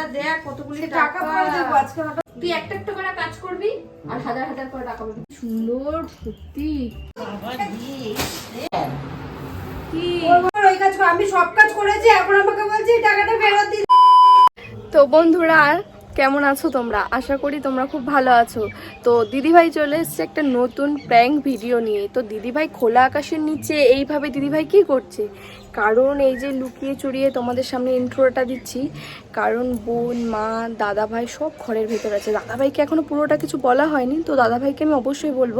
টাকাটা দেখ কতগুলি টাকা? দেবো আজকে তুই একটা একটা করে কাজ করবি আর হাজার হাজার করে টাকা পাবি। সুন্দর সত্যি। কি? ওই কাজ আমি সব কাজ করেছি এখন আমাকে বলছি টাকাটা ফেরত দিতে। তো বন্ধুরা কেমন আছো তোমরা? আশা করি তোমরা খুব ভালো আছো। তো দিদিভাই চলে এসছে একটা নতুন প্র্যাঙ্ক ভিডিও নিয়ে। তো দিদিভাই খোলা আকাশের নিচে এইভাবে দিদিভাই কি করছে? কারণ এই যে লুকিয়ে চড়িয়ে তোমাদের সামনে ইন্ট্রোটা দিচ্ছি, কারণ বোন, মা, দাদাভাই সব ঘরের ভেতর আছে। দাদাভাইকে এখনও পুরোটা কিছু বলা হয়নি, তো দাদাভাইকে আমি অবশ্যই বলব।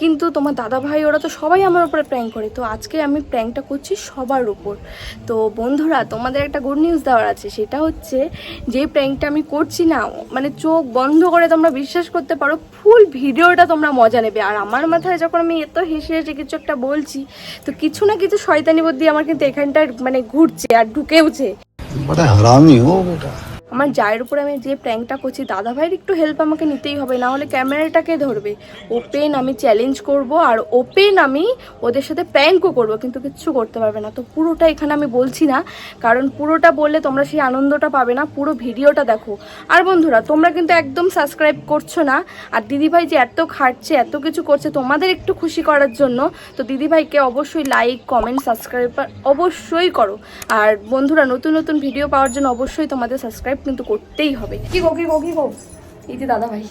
কিন্তু তোমার দাদাভাই, ওরা তো সবাই আমার উপরে প্র্যাঙ্ক করে, তো আজকে আমি প্র্যাঙ্কটা করছি সবার উপর। তো বন্ধুরা, তোমাদের একটা গুড নিউজ দেওয়ার আছে, সেটা হচ্ছে যে প্র্যাঙ্কটা আমি করছি না মানে চোখ বন্ধ করে তোমরা বিশ্বাস করতে পারো ফুল ভিডিওটা তোমরা মজা নেবে। আর আমার মাথায় যখন আমি এত হেসে হেসে কিছু একটা বলছি, তো কিছু না কিছু শয়তানি বুদ্ধি আমার কিন্তু এখানটার মানে ঘুরছে আর ঢুকেওছে। বড় হারামি ও বেটা আমার জায়ের উপরে আমি যে প্র্যাঙ্কটা করছি দাদা ভাইয়ের একটু হেল্প আমাকে নিতেই হবে, না হলে ক্যামেরাটাকে ধরবে। ওপেন আমি চ্যালেঞ্জ করব আর ওপেন আমি ওদের সাথে প্র্যাঙ্কও করব, কিন্তু কিচ্ছু করতে পারবে না। তো পুরোটা এখানে আমি বলছি না, কারণ পুরোটা বললে তোমরা সেই আনন্দটা পাবে না, পুরো ভিডিওটা দেখো। আর বন্ধুরা, তোমরা কিন্তু একদম সাবস্ক্রাইব করছ না, আর দিদিভাই যে এত খাটছে, এত কিছু করছে তোমাদের একটু খুশি করার জন্য, তো দিদিভাইকে অবশ্যই লাইক কমেন্ট সাবস্ক্রাইব অবশ্যই করো। আর বন্ধুরা, নতুন নতুন ভিডিও পাওয়ার জন্য অবশ্যই তোমাদের সাবস্ক্রাইব কিন্তু করতেই হবে। কি গো কি গো কি গো? এই যে দাদা ভাই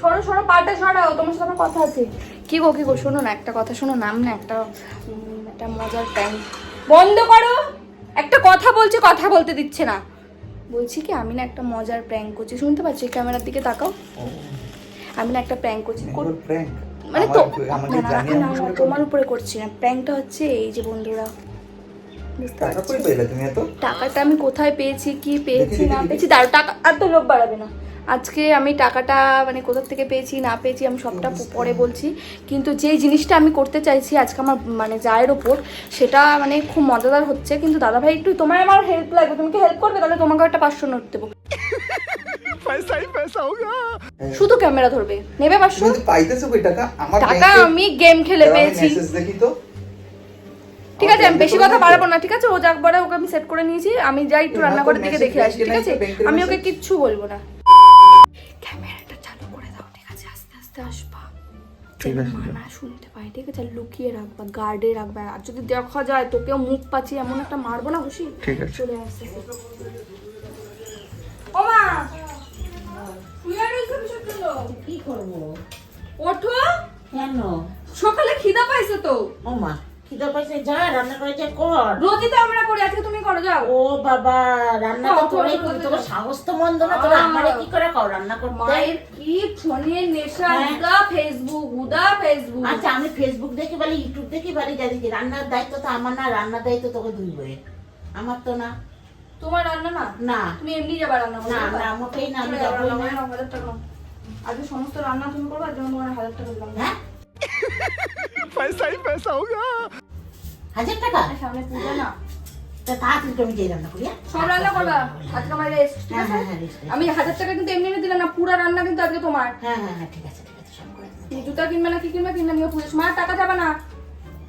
সরো সরো পাটা সরাও তোমার সাথে আমার কথা আছে। কি গো কি গো শোনো না একটা কথা শোনো নাম না একটা একটা মজার প্যান। বন্ধ করো! একটা কথা বলছে কথা বলতে দিচ্ছে না। বলছি কি আমি না একটা মজার প্র্যাঙ্ক করছি। শুনতে পাচ্ছি ক্যামেরার দিকে তাকাও। আমি না একটা প্র্যাঙ্ক করছি। মানে তো তোমার উপরে করছি না। প্র্যাঙ্কটা হচ্ছে এই যে বন্ধুরা। বুঝতে টাকা কই পাইলা তুমি এত? টাকাটা আমি কোথায় পেয়েছি কি পেয়েছি না পেয়েছি? তার টাকা আর তো লোভ বাড়াবে না। আজকে আমি টাকাটা মানে কোথা থেকে পেয়েছি না পেয়েছি আমি সবটা পরে বলছি। কিন্তু যেই জিনিসটা আমি করতে চাইছি আজকে আমার মানে জায়ের ওপর সেটা মানে খুব মজাদার হচ্ছে। কিন্তু দাদা ভাই একটু তোমার আমার হেল্প লাগবে। তুমি কি হেল্প করবে? তাহলে তোমাকে একটা পাঁচশো নোট দেবো। শুধু ক্যামেরা ধরবে। নেবে পাঁচশো? তুমি তো পাইতেছো কই টাকা? টাকা আমি গেম খেলে পেয়েছি। দেখি তো। ঠিক আছে আমি বেশি কথা বাড়াবো না ঠিক আছে? ও যাক বড় ওকে আমি সেট করে নিয়েছি আমি যাই একটু রান্নাঘরের দিকে দেখে আসি ঠিক আছে? আমি ওকে কিচ্ছু বলব না। ক্যামেরাটা চালু করে দাও ঠিক আছে? আস্তে আস্তে আসবা। শুনতে পায় ঠিক আছে? লুকিয়ে রাখবা গার্ডে রাখবা। আর যদি দেখা যায় তোকেও মুখ পাচ্ছি এমন একটা মারবো না খুশি? চলে জন্য? কি করব? ওঠো। কেন? সকালে খিদা পাইছে তো। ও মা। খিদে পাইছে যা রান্না করে যা কর। রোজই তো আমরা করি আজকে তুমি করো যাও। ও বাবা রান্না তো করে। করি তোর সাহস তো মন্দ না তোর আমারে কি করে কর রান্না করতে? মায়ের কি ফোনের নেশা। উদা ফেসবুক উদা ফেসবুক আচ্ছা আমি ফেসবুক দেখি বলি ইউটিউব দেখি বলি যাই দেখি রান্নার দায়িত্ব তো আমার না রান্নার দায়িত্ব তোকে দুই বইয়ের আমার তো না। তোমার রান্না না? না। তুমি এমনি যাবা রান্না না না মোটেই না আমি না। আজকে সমস্ত রান্না তুমি করবে আর জন্য তোমার হাজার টাকা দিলাম। হ্যাঁ? হাজার টাকা আর সামনে পুজো না তা তাড়াতাড়ি তুমি যে রান্না করি হ্যাঁ? সব রান্না করবা আজকে আমার রেস্ট ঠিক হ্যাঁ আছে হ্যাঁ হ্যাঁ rest, rest। আমি হাজার টাকা কিন্তু এমনি এমনি দিলাম না পুরো রান্না কিন্তু আজকে তোমার হ্যাঁ হ্যাঁ হ্যাঁ ঠিক আছে ঠিক আছে সব করে দেবো। তুমি জুতা কিনবে না কি কিনবে কিনবে নিয়ে পুজোর সময় আর টাকা যাবে না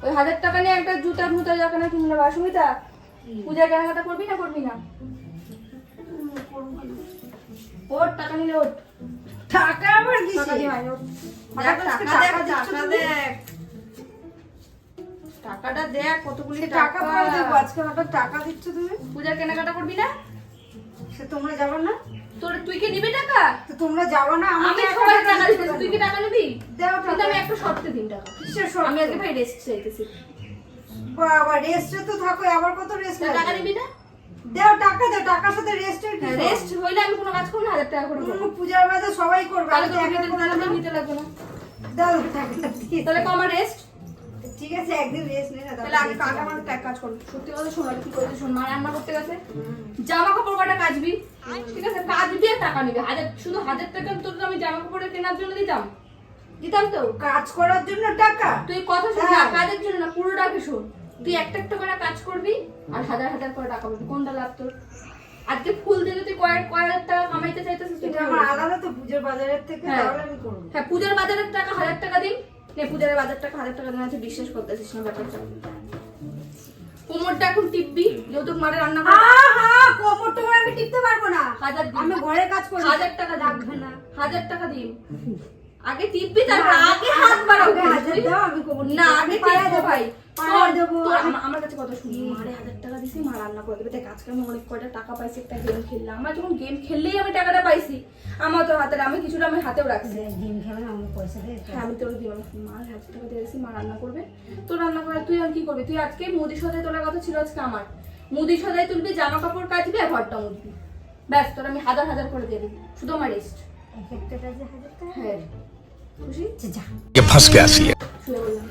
ওই হাজার টাকা নিয়ে একটা জুতা মুতা যা কেনা কিনবে বা সুমিতা পূজার কেনাকাটা করবি না করবি না ওর টাকা নিলে ওর টাকা আবার। দেখ, টাকা দেখ, দেখ, টাকা টাকা দেখ। টাকাটা দেখ কতগুলি টাকা পরে দেবো আজকে ওটা টাকা দিচ্ছ তুমি? পূজার কেনাকাটা করবি না? সে তোমরা যাবে না? তোর তুই কি দিবি টাকা? তো তোমরা যাবে না আমি সবাই টাকা তুই কি টাকা নিবি? দাও টাকা। আমি একটা শর্তে দিন টাকা। কিসের শর্ত? আমি আজকে ভাই রেস্ট চাইতেছি। বাবা রেস্টে তো থাকো আবার কত রেস্ট টাকা নিবি না? দাও টাকা দাও টাকার সাথে রেস্টের কি রেস্ট হইলে আমি কোনো কাজ করব না হাজার টাকা করে করব। পূজার বাদে সবাই করবে তাহলে তো নিতে তাহলে তো নিতে লাগবে না। দাও দিয়ে। তাহলে কো আমার রেস্ট ঠিক আছে একদিন রেস্ট নে না তাহলে আগে কাজ আমার এক কাজ করবি সত্যি কথা শোন কি করবি শোন মা রান্না করতে গেছে। জামা কাপড় কটা কাচবি? ঠিক আছে কাজবি আর টাকা নিবি। হাজার শুধু হাজার টাকা তোর আমি জামা কাপড় কেনার জন্য দিতাম। দিতাম তো কাজ করার জন্য টাকা। তুই কথা শোন হ্যাঁ। কাজের জন্য না পুরোটাকে শোন। তুই একটা একটা করে কাজ করবি আর হাজার হাজার করে টাকা পাবি। কোনটা লাভ তোর? আজকে ফুল দিলে তুই কয়েক কয়েক টাকা কামাইতে চাইতেছিস তুই আমার আলাদা তো পূজার বাজারের থেকে হ্যাঁ। তাহলে আমি করব। হ্যাঁ পূজার বাজারের টাকা হাজার টাকা দিন। নে পূজার বাজার টাকা হাজার টাকা দিন আছে বিশ্বাস করতেছিস না ব্যাপারটা। কোমরটা এখন টিপবি যেহেতু মারে রান্না করে। আহা কোমর টোমর আমি টিপতে পারব না। হাজার। আমি ঘরে কাজ করি হাজার টাকা লাগবে না। হাজার টাকা দিন। আগে টিপবি তারপর আগে হাত বাড়াবো। হাজার দাও আমি কোমর না আগে পায়ে টিপবো ভাই। আমার কাছে শুনি। হাজার টাকা দিছি মা রান্না অনেক টাকা পাইছি একটা গেম খেললাম। যখন গেম খেললেই আমি টাকাটা আমার তো আমি কিছুটা আমি হাতেও হ্যাঁ, মা রান্না করবে। রান্না তুই কি করবি? তুই আজকে মুদি সাথে তোলার কথা ছিল আজকে আমার। মুদি সদাই তুলবি জামা কাপড় কাচবি আর ঘরটা মুদবি। ব্যাস তোর আমি হাজার হাজার করে দিয়ে দিবি। শুধু আমার রেস্ট হ্যাঁ। খুশি? শুয়ে বললাম।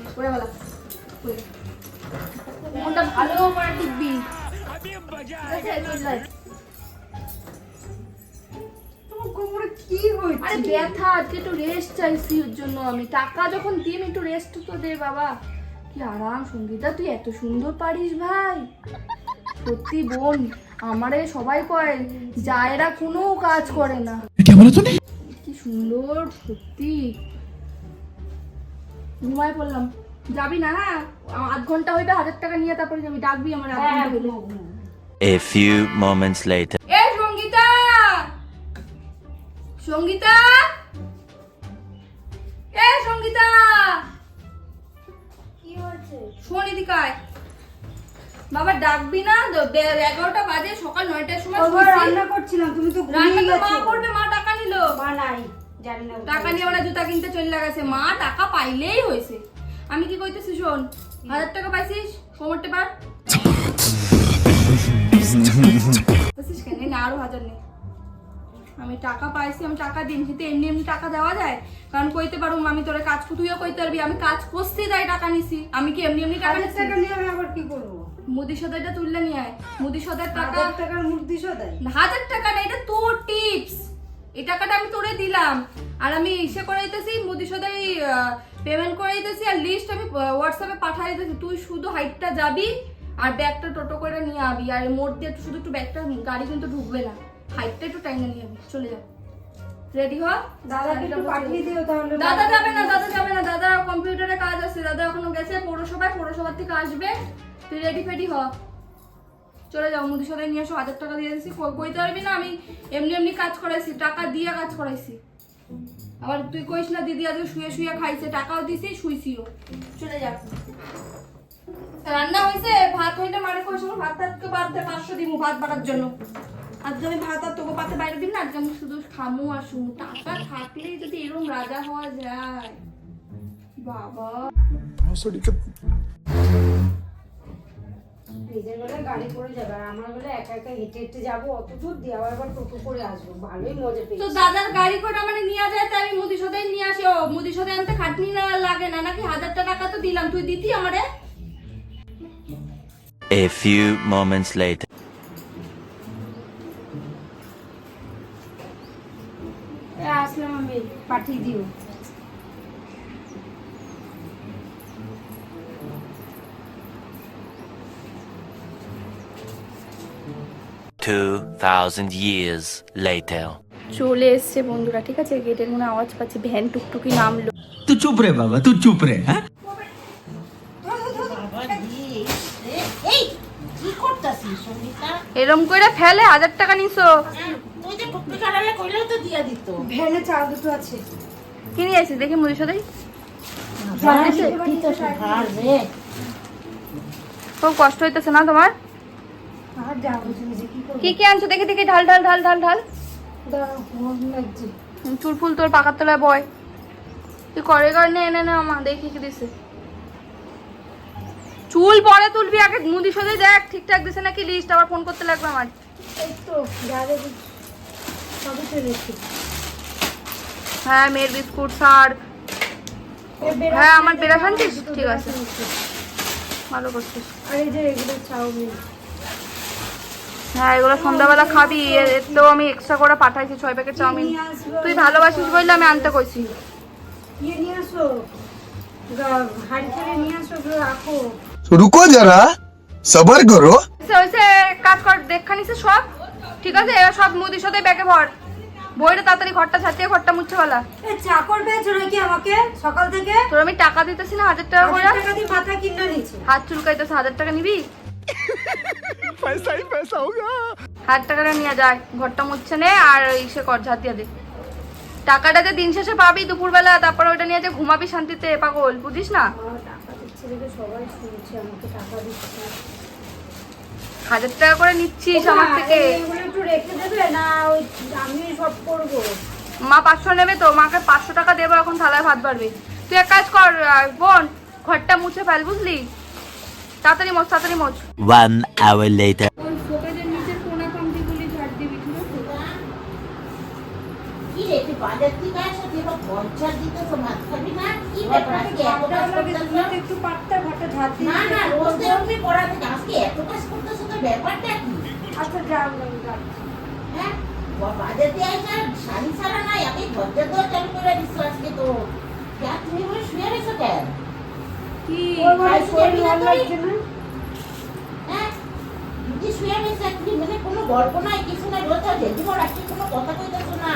মনটা ভালো করে টিকবি কি হয়েছে? আরে ব্যথা আজকে একটু রেস্ট চাইছি ওর জন্য আমি। টাকা যখন দিই আমি একটু রেস্ট তো দে বাবা। কি আরাম সঙ্গীতা তুই এত সুন্দর পারিস ভাই। সত্যি বোন আমারে সবাই কয় জায়রা কোনো কাজ করে না। কি সুন্দর সত্যি। ঘুমায় পড়লাম। যাবি না হ্যাঁ? আধ ঘণ্টা হইবে হাজার টাকা নিয়ে তারপরে যাবি ডাকবি আমার আধ ঘণ্টা হইলে। A few moments later. এ সঙ্গীতা! সঙ্গীতা! এ সঙ্গীতা! কি হয়েছে? শোন এদিকায় বাবা ডাকবি না এগারোটা বাজে সকাল নয়টার সময়। রান্না করছিলাম তুমি তো রান্না ঘুমিয়ে তো মা করবে মা টাকা নিল। মা নাই জানি না। টাকা নিয়ে ওরা জুতা কিনতে চলে গেছে। মা টাকা পাইলেই হয়েছে। আমি কি কইতেছি শোন? হাজার টাকা পাইছিস? কোমরটে পার? কেন? আরও হাজার নে। আমি টাকা পাইছি আমি টাকা দিন কিন্তু এমনি এমনি টাকা দেওয়া যায়? কারণ কইতে পারুম আমি তোরে কাজ তুইও কইতে পারবি আমি কাজ করতে যাই টাকা নিছি। আমি কি এমনি এমনি টাকা নিছি? টাকা নিয়ে আমি আবার কি করব? মুদি সদাইটা তুললে নিয়ে আয়। মুদি সদার টাকা হাজার টাকার মূর্তি সদাই? হাজার টাকা না এটা তোর টিপস এই টাকাটা আমি তোরে দিলাম। আর আমি ইসে করে দিতেছি মুদি সদাই পেমেন্ট করে দিতেছি আর লিস্ট আমি হোয়াটসঅ্যাপে পাঠিয়ে দিতেছি। তুই শুধু হাইটটা যাবি আর ব্যাগটা টোটো করে নিয়ে আবি। আর মোড় দিয়ে একটু শুধু একটু ব্যাগটা গাড়ি কিন্তু ঢুকবে না। হাইটটা একটু টাইমে নিয়ে আবি। চলে যা। রেডি হ? দাদাকে একটু পাঠিয়ে দিও তাহলে। দাদা যাবে না দাদা যাবে না। দাদা কম্পিউটারে কাজ আছে। দাদা এখনও গেছে পৌরসভায়। পৌরসভার থেকে আসবে। তুই রেডি ফেডি হ। চলে যাও মুদি সদাই নিয়ে এসো। হাজার টাকা দিয়ে কই- কইতে পারবি না আমি এমনি এমনি কাজ করাইছি। টাকা দিয়ে কাজ করাইছি। আবার তুই কইস না, দিদি আজকে শুয়ে শুয়ে খাইছে, টাকাও দিছি, শুইছিও। চলে যা। রান্না হয়েছে ভাত হইলে মারে কইস, আমার ভাত টাতকে বাদ দে, পাঁচশো দিমু ভাত বাড়ার জন্য। আজকে আমি ভাত আর তোকে পাতে বাইরে দিন না, আজকে আমি শুধু খামু আর টাকা থাকলেই যদি এরকম রাজা হওয়া যায়। বাবা। নিজের বেলা গাড়ি করে যাবে আর আমার বেলা একা একা হেঁটে হেঁটে যাব অত দূর দিয়ে আবার আবার টোটো করে আসব। ভালোই মজা তো দাদার গাড়ি করে মানে নিয়ে যায় তাই আমি মুদি সদাই নিয়ে আসি। ও মুদি সদাই আনতে খাটনি না লাগে না নাকি হাজারটা টাকা তো দিলাম। তুই দিতি আমারে? A few moments later. আসলাম আমি পাঠিয়ে দিও। 2000 years later. চলে এসছে বন্ধুরা ঠিক আছে? গেটের মনে আওয়াজ পাচ্ছি ভ্যান টুকটুকি নামলো। তুই চুপ রে বাবা তুই চুপ রে হ্যাঁ? এরম করে ফেলে হাজার টাকা নিছো। ভ্যানে চাল দুটো আছে। কিনে আছিস দেখি মুড়ি সদাই খুব কষ্ট হইতেছে না তোমার? কি কি আনছো? দেখি দেখি ঢাল ঢাল ঢাল ঢাল ঢাল। চুল ফুল তোর পাকার তলায় বয়। তুই করে কারণে এনে না মা দেখি কি দিছে। চুল পরে তুলবি আগে মুদি সদাই দেখ ঠিকঠাক দিছে নাকি লিস্ট আবার ফোন করতে লাগবে আমার। হ্যাঁ মেয়ের বিস্কুট সার হ্যাঁ আমার বেড়া ঠিক আছে। ভালো করছিস। আর এই যে এগুলো চাউমিন। হ্যাঁ এগুলো সন্ধ্যাবেলা খাবি। এর তো আমি এক্সট্রা করে পাঠাইছি ছয় প্যাকেট চাউমিন। তুই ভালোবাসিস বললে আমি আনতে কইছি। ইয়ে রুকো যারা সবার করো। কাজ কর দেখখানিছে সব। ঠিক আছে এরা সব মুদি সাথে ব্যাগে ভর। বইটা তাড়াতাড়ি ঘরটা ছাড়তে ঘরটা মুছছে বলা চাকর পেয়েছ নাকি আমাকে? সকাল থেকে? তোর আমি টাকা দিতেছি না হাজার টাকা করে টাকা দিয়ে মাথা কিনে নিয়েছি হাত চুলকাইতেছে হাজার টাকা নিবি? पैसा ही पैसा होगा হাজার টাকাটা নিয়ে যায় ঘরটা মুচ্ছে নে আর ইসে কর ঝাঁট দিয়ে দে টাকাটা যে দিন শেষে পাবি দুপুরবেলা তারপর ওইটা নিয়ে যে ঘুমাবি শান্তিতে পাগল বুঝিস না আমার টাকা দিচ্ছে দেখে সবাই শুনছে আমাকে টাকা দিচ্ছে হাজার টাকা করে নিচ্ছিস আমার না, থেকে এগুলো একটু রেখে দেবে না ওই আমি সব করবো মা পাঁচশো নেবে তো মাকে পাঁচশো টাকা দেবো এখন থালায় ভাত বাড়বে তুই এক কাজ কর আহ, বোন ঘরটা মুছে ফেল বুঝলি তাড়াতাড়ি মোচ তাড়াতাড়ি মোচ। One hour later. ওই শোকেজের নিচের কোনা কামটিগুলি ঝাড় দিবি ঠিক আছে? কি রে তুই বাজার থেকে আসো তুই এবার পঞ্চাশ দিতে তো ভাত খাবি না? কি ব্যাপার আজকে এত কাজ করতেছ? না? একটু পাটটা ঘরটা ঝাড় দিয়ে না না রোজ তো এমনি পড়া থেকে। আজকে এত কাজ করতেছো তো ব্যাপারটা কি? আচ্ছা যাও হ্যাঁ শাড়ি ছাড়া নাই আমি ঘরটা তো চালু করে দিচ্ছ আজকে তো কেন তুমি বলে শুয়ে রয়েছো কেন কি? মনে হয় আজকে শরীর বিনা ভালো লাগছে না? হ্যাঁ? মানে কোনো গল্প নাই? কিছু নাই? রোজ জেদিমো রাখছি কোনো কথা কইতেছো না?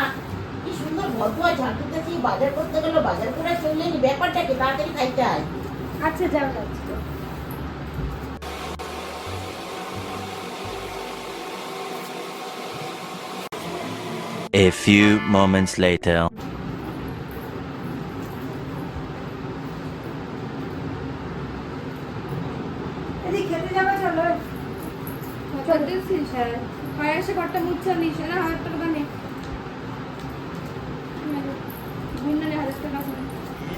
কি সুন্দর ভদ্র ঝাঁটুতেছি বাজার করতে গেলো বাজার করে চললে নি ব্যাপারটা কি? তাড়াতাড়ি খাইতে আচ্ছা যাও যাচ্ছি A few moments later. এদিকে খেতে যাবে চলো। চল হ্যাঁ ঘরটা মুচ্ছে নিস না হাজার টাকা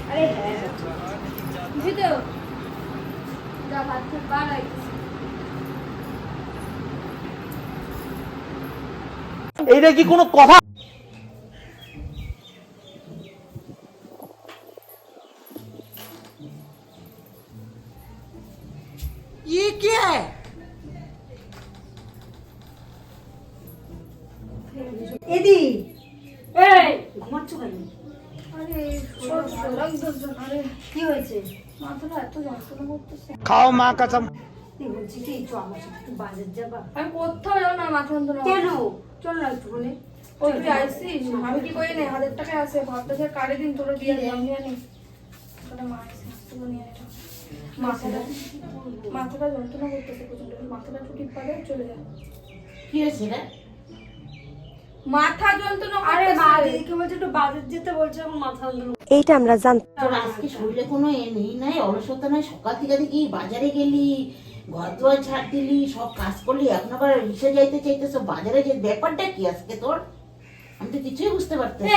আরে হ্যাঁ বুঝি তো? যা ভাত খেয়ে এইটা কি কোনো কথা? এদি। এই। ঘুমাচ্ছ কেন? কি হয়েছে? মাথাটা এত যন্ত্রণা করতেছে। খাও মা কসম। বলছি কি? একটু আমার সাথে একটু বাজার যাবা আমি কোথাও যাব না মাথা যন্ত্রণা কেন? চল না একটুখানি ওই তুই আইসিস? আমি কি করি না? হাজার টাকা আছে। ভাবটা যে কারে দিন তোরা দিয়ে জানি ওটা মা আইসে তুই নিয়ে আয় মাথাটা মাথাটা যন্ত্রণা করতেছে প্রচণ্ড। মাথাটা একটু টিপ চলে যায় কি হয়েছে রে? মাথা যন্ত্রণা আরে মা দিদিকে বলছে একটু বাজার যেতে বলছে আমার মাথা যন্ত্রণা এইটা আমরা জানতাম। তোর আজকে শরীরে কোনো এ নেই নাই অলসতা নাই সকাল থেকে দেখি বাজারে গেলি ঘর দুয়ার ঝাড় দিলি সব কাজ করলি এখন আবার রিসে যাইতে চাইতেছো বাজারে যে ব্যাপারটা কি আজকে তোর? আমি তো কিছুই বুঝতে পারতেছি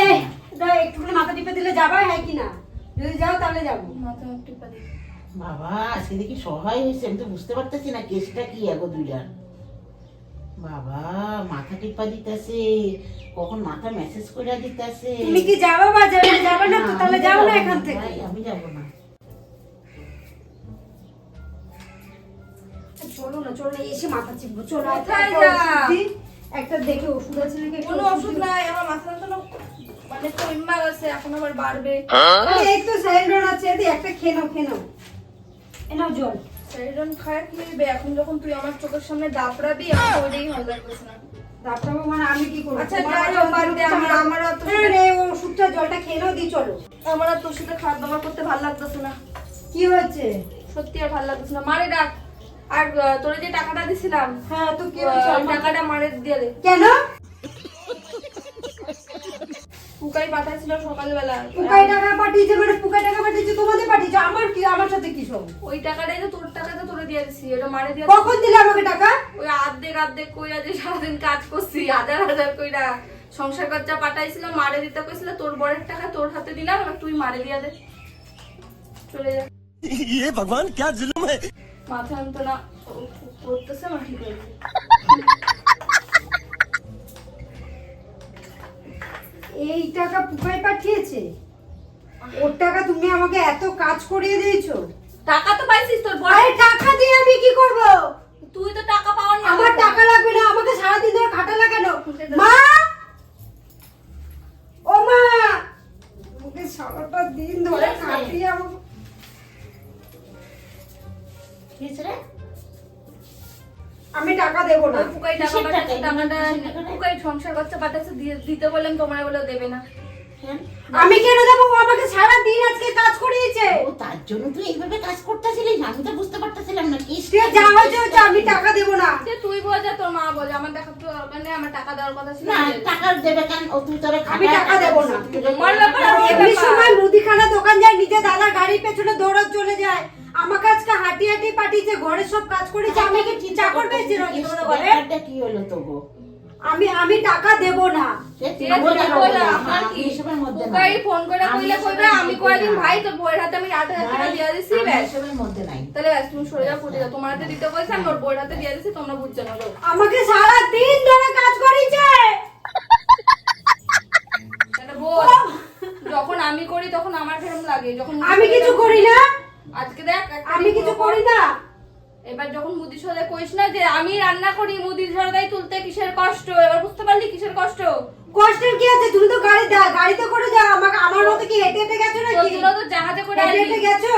না। একটুখানি মাথা টিপে দিলে যাবা হ্যাঁ কি না? যদি যাও তাহলে যাব। মাথা টিপা দিই। বাবা আজকে দেখি সহায় হয়েছে আমি তো বুঝতে পারতেছি না কেসটা কি এগো দুইটার? বাবা মাথা টিপা দিতেছে। কখন মাথা মেসেজ করে দিতেছে। তুমি কি যাবা বাজারে? যাবে না তো? তাহলে যাও না এখান থেকে। আমি যাব না। চলো না চলো না এসে মাথা চিপবো চলো কোথায় একটা। দেখে ওষুধ আছে নাকি? কোনো ওষুধ নাই আমার মাথা যন্ত্রণা মানে গেছে এখন আবার বাড়বে। এই তো আছে একটা খেয়ে নাও খেয়ে নাও। এ নাও জল। কি এখন যখন তুই আমার চোখের সামনে দাপড়াবি ওইটাই না। মানে আমি কি করব? আচ্ছা, যাই হোক, বাদ আমার- আমার তো- না, না, ওষুধটা জলটা খেয়ে নাও দি চলো। আমার আর তোর সাথে খাওয়া দাওয়া করতে ভালো লাগতেছে না। কি হয়েছে? সত্যি আর ভালো লাগতেছে না। মারে ডাক। আর তোরে যে টাকাটা দিছিলাম হ্যাঁ তো কি হয়েছে? টাকাটা মারে দিয়ে দে। কেন? পুকাই পাঠাইছিল সকালবেলা। পুকাই টাকা পাঠিয়েছে মানে পুকাই টাকা পাঠিয়েছে তোমাদের পাঠিয়েছে আমার কি আমার সাথে কি সব? ওই টাকাটাই তো তোর টাকাটা তোরে দিয়ে দিছি ওটা মারে দিয়ে কখন দিলে আমাকে টাকা ওই আর্ধেক আর্ধেক কইরা যে সারাদিন কাজ করছি হাজার হাজার কইরা সংসার খরচা পাঠাইছিল মারে দিতে কইছিল তোর বরের টাকা তোর হাতে দিলাম এবার তুই মারে দিয়া দে চলে যা ये भगवान क्या जुल्म है মাথা যন্ত্রণা করতেছে মাটি করে এই টাকা পুকাই পাঠিয়েছে ওর টাকা তুমি আমাকে এত কাজ করিয়ে দিয়েছো টাকা তো পাইছিস তোর বড় টাকা দিয়ে আমি কি করব? তুই তো টাকা পাওয়ার না আমার টাকা লাগবে না আমাকে সারাদিন ধরে খাটালা কেন? মা! ও মা! আমাকে সারাটা দিন ধরে খাটিয়ে আমাকে আমি টাকা দেবো না। পুকাই টাকা টাকা? টাকাটা? পুকাই সংসার পাঠাইছে দিয়ে দিতে বললাম তোমার বলে দেবে না? আমি কেন দেবো? ও আমাকে সারা দিন আজকে কাজ করিয়েছে। ও তার জন্য তুই এইভাবে কাজ করতেছিলিস? আমি তো বুঝতে পারতেছিলাম না। কি যা হয়েছে হয়েছে, আমি টাকা দেবো না। তুই বল যা তোর মা বল আমার দেখা তো দরকার নেই আমার টাকা দেওয়ার কথা ছিল। না টাকা দেবে কেন? ও তুই তোরে আমি টাকা দেবো না। তোমার ব্যাপার ওর এমনি সময় মুদিখানা দোকান যায় নিজে দাদা গাড়ির পেছনে দৌড়াত চলে যায়। আমাকে আজকে হাঁটি হাঁটি পাঠিয়েছে ঘরে সব কাজ করেছে আমি কি চাকর পেয়েছি তোমাদের ঘরে। কি হলো তবু আমি আমি টাকা দেবো না। সে ঠিক তুই আছে, বলে ঠিক বলে, বলে, আমার আমার কি? এসবের মধ্যে নাই। তোকাই ফোন করে কইলে কইবে আমি কয়দিন ভাই তোর বইয়ের হাতে আমি আট হাজার দিয়ে দিছি আমি মধ্যে নাই। তাহলে ব্যাস তুমি সরে যাও ফুটে যাও। তোমার হাতে দিতে বলছে আমি ওর বইয়ের হাতে দিয়ে দিছি তোমরা বুঝছ না আমাকে সারা দিন ধরে কাজ করিয়েছে। যখন আমি করি তখন আমার কেরম লাগে? যখন আমি কিছু করি না। আজকে দেখ আমি কিছু করি না। এবার যখন মুদি সদাই কইস না যে আমি রান্না করি মুদি সদাই তুলতে কিসের কষ্ট? এবার বুঝতে পারলি কিসের কষ্ট? কষ্টের কি আছে? তুমি তো গাড়ি দা- গাড়িতে করে যাও আমাকে আমার মতো কি হেঁটে হেঁটে গেছো নাকি? জন্য তো জাহাজে করে হেঁটে হেঁটে গেছো?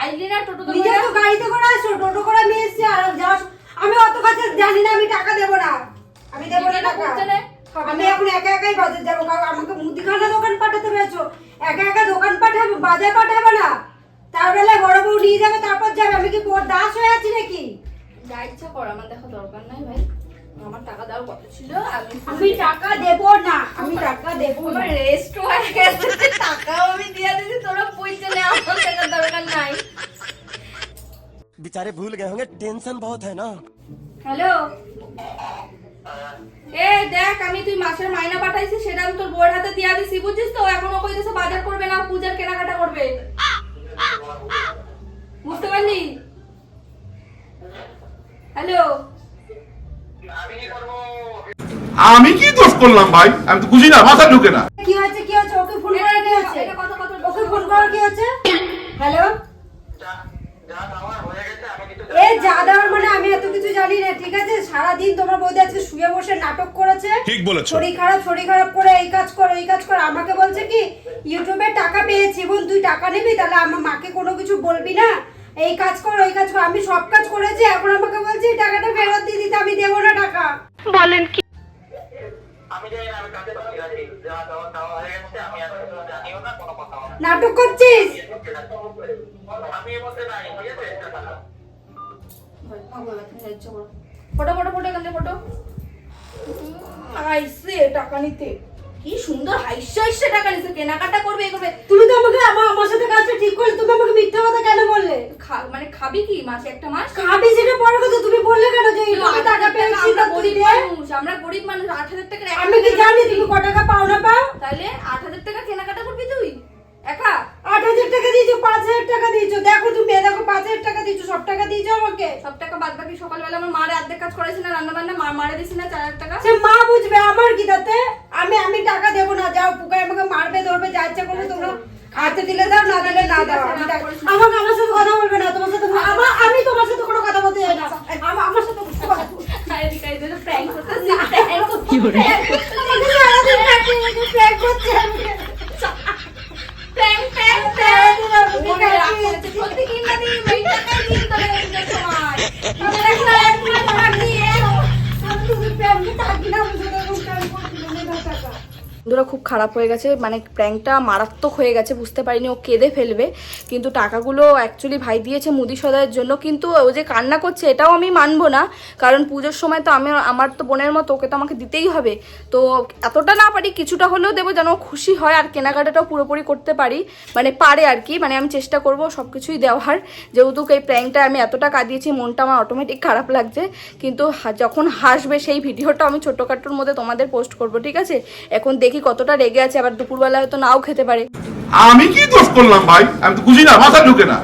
আইলি না টোটো তো নিজে তো গাড়িতে করে আসো টোটো করে আমি এসছি আর যাস। আমি অত কাছে জানি না আমি টাকা দেবো না। আমি দেবো না টাকা। আমি এখন একা একাই বাজার যাব। কারণ আমাকে মুদিখানা দোকান পাঠাতে পেরেছ। একা একা দোকান পাঠাবে বাজার পাঠাবে না। তার বেলায় বড় বউ নিয়ে যাবে তারপর যাবে আমি কি বড় দাস হয়ে আছি নাকি যা ইচ্ছা কর আমার দেখা দরকার নাই ভাই আমার টাকা দেওয়ার কথা ছিল আমি আমি টাকা দেবো না আমি টাকা দেবো না আমার রেস্ট হয়ে গেছে টাকাও আমি দিয়ে দিছি তোরা পয়সা নে আমার টাকা দরকার নাই बेचारे भूल गए होंगे टेंशन बहुत है ना হ্যালো এ দেখ আমি তুই মাসের মাইনা পাঠাইছি সেটা আমি তোর বউয়ের হাতে দিয়া দিছি বুঝছিস তো এখনো কইতেছে বাজার করবে না পূজার কেনাকাটা করবে বুঝতে পারলি? হ্যালো আমি কি দোষ করলাম ভাই? আমি তো বুঝি না মাথা ঢুকে না। কি হয়েছে কি হয়েছে? ওকে ফোন করার কি হয়েছে? এটা কথা কথা ওকে ফোন করার কি হয়েছে? হ্যালো এ যা দেওয়ার মানে আমি এত কিছু জানি না ঠিক আছে? সারাদিন তোমার বৌদি আজকে শুয়ে বসে নাটক করেছে। ঠিক বলেছ। শরীর খারাপ শরীর খারাপ করে এই কাজ করো এই কাজ করো। আমাকে বলছে কি ইউটিউবে টাকা পেয়েছি বোন তুই টাকা নিবি? তাহলে আমার মাকে কোনো কিছু বলবি না? এই কাজ করো এই কাজ করো। আমি সব কাজ করেছি এখন আমাকে বলছি টাকাটা ফেরত দিয়ে দিতে আমি দেবো না টাকা। বলেন কি? নাটক করছিস? ফটো ফটো ফটো এখান ফটো। আইসে টাকা নিতে। কি সুন্দর হাইসে হাইসে টাকা নিতে। কেনাকাটা করবে এ করবে। তুমি তো আমাকে আমার আমার সাথে কাজটা ঠিক করলে তুমি আমাকে মিথ্যা কথা কেন বললে? মানে খাবি কি? মাসে একটা মাস? খাবি সেটা পরে কথা তুমি বললে কেন যে টাকা পেয়েছি তা গরিব মানুষ আমরা গরিব মানুষ আট হাজার টাকার আমি কি জানি তুমি ক টাকা পাও না পাও? তাহলে আট হাজার টাকা কেনাকাটা করবি তুই? একা? আট হাজার টাকা দিয়েছ পাঁচ হাজার টাকা দিয়েছ। দেখো তুমি দেখো পাঁচ হাজার টাকা দিয়েছ সব টাকা দিয়েছ আমাকে। সব টাকা বাদ বাকি সকালবেলা আমার মারে অর্ধেক কাজ করেছি না রান্না বান্না মা মারে দিছি না চার হাজার টাকা। সে মা বুঝবে আমার কি তাতে? আমি আমি টাকা দেবো না যাও পুকায় আমাকে মারবে ধরবে যা ইচ্ছা করবে তোমরা। হাতে দিলে দাও না দিলে না দাও। আমি আমাকে আমার সাথে কথা বলবে না তোমার সাথে আমার আমি তোমার সাথে কোনো কথা বলতে চাই না। আমার আমার সাথে কথা প্র্যাঙ্ক করতেছি। প্র্যাঙ্ক আমাকে। প্র্যাঙ্ক প্র্যাঙ্ক থাকি না, আমি সেরকম prank করছি না, নে দাও টাকা। বন্ধুরা খুব খারাপ হয়ে গেছে। মানে প্র্যাঙ্কটা মারাত্মক হয়ে গেছে, বুঝতে পারিনি ও কেঁদে ফেলবে। কিন্তু টাকাগুলো অ্যাকচুয়ালি ভাই দিয়েছে মুদি সদায়ের জন্য। কিন্তু ও যে কান্না করছে এটাও আমি মানবো না। কারণ পুজোর সময় তো আমি, আমার তো বোনের মতো, ওকে তো আমাকে দিতেই হবে। তো এতটা না পারি, কিছুটা হলেও দেবো যেন খুশি হয়। আর কেনাকাটাটাও পুরোপুরি করতে পারি। মানে পারে আর কি মানে আমি চেষ্টা করব সব কিছুই দেওয়ার। যেহেতু এই প্র্যাঙ্কটা আমি এতটা কাঁদিয়েছি, মনটা আমার অটোমেটিক খারাপ লাগছে। কিন্তু যখন হাসবে সেই ভিডিওটা আমি ছোটোখাটোর মধ্যে তোমাদের পোস্ট করব, ঠিক আছে? এখন দেখি কতটা রেগে আছে, আবার দুপুরবেলা হয়তো নাও খেতে পারে। আমি কি দোষ করলাম ভাই? আমি তো বুঝি না, মাথা ঢুকে না।